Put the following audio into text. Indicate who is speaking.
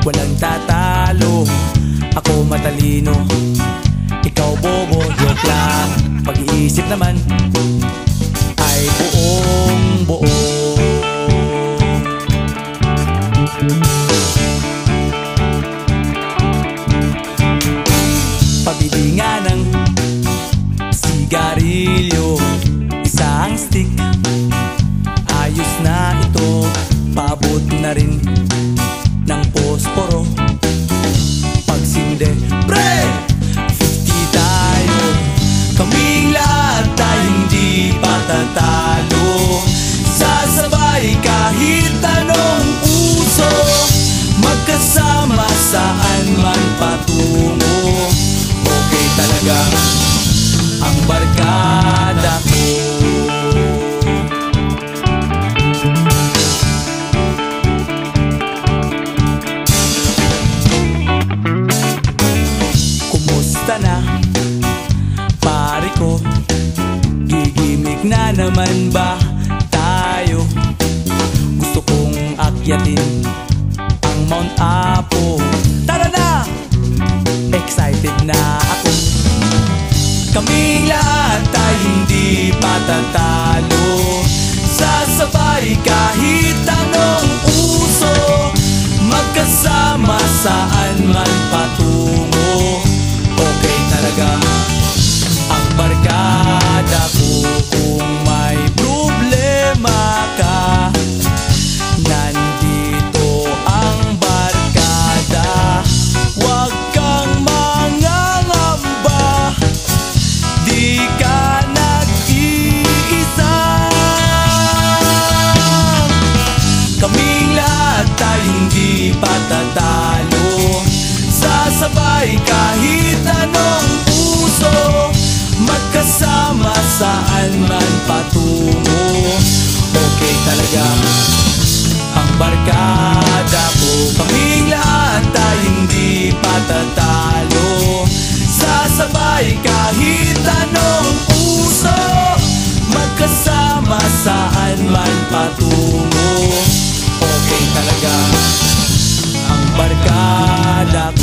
Speaker 1: Walang tatalo. Ako matalino naman. Ay buong buo Pabili nga ng sigarilyo na naman ba tayo? Gusto kong akyatin ang Mount Apo. Tara na! Excited na ako. Kaming lahat ay hindi patatalo Sasabay kahit anong uso Magkasama saan man patungo. Okay talaga Kaming lahat ay hindi patatalo. Sasabay kahit anong puso Magkasama saan man patungo. Okay talaga ang barkada ko Kaming lahat ay hindi patatalo. Sasabay kahit anong puso Magkasama saan man patungo. Ang barkada.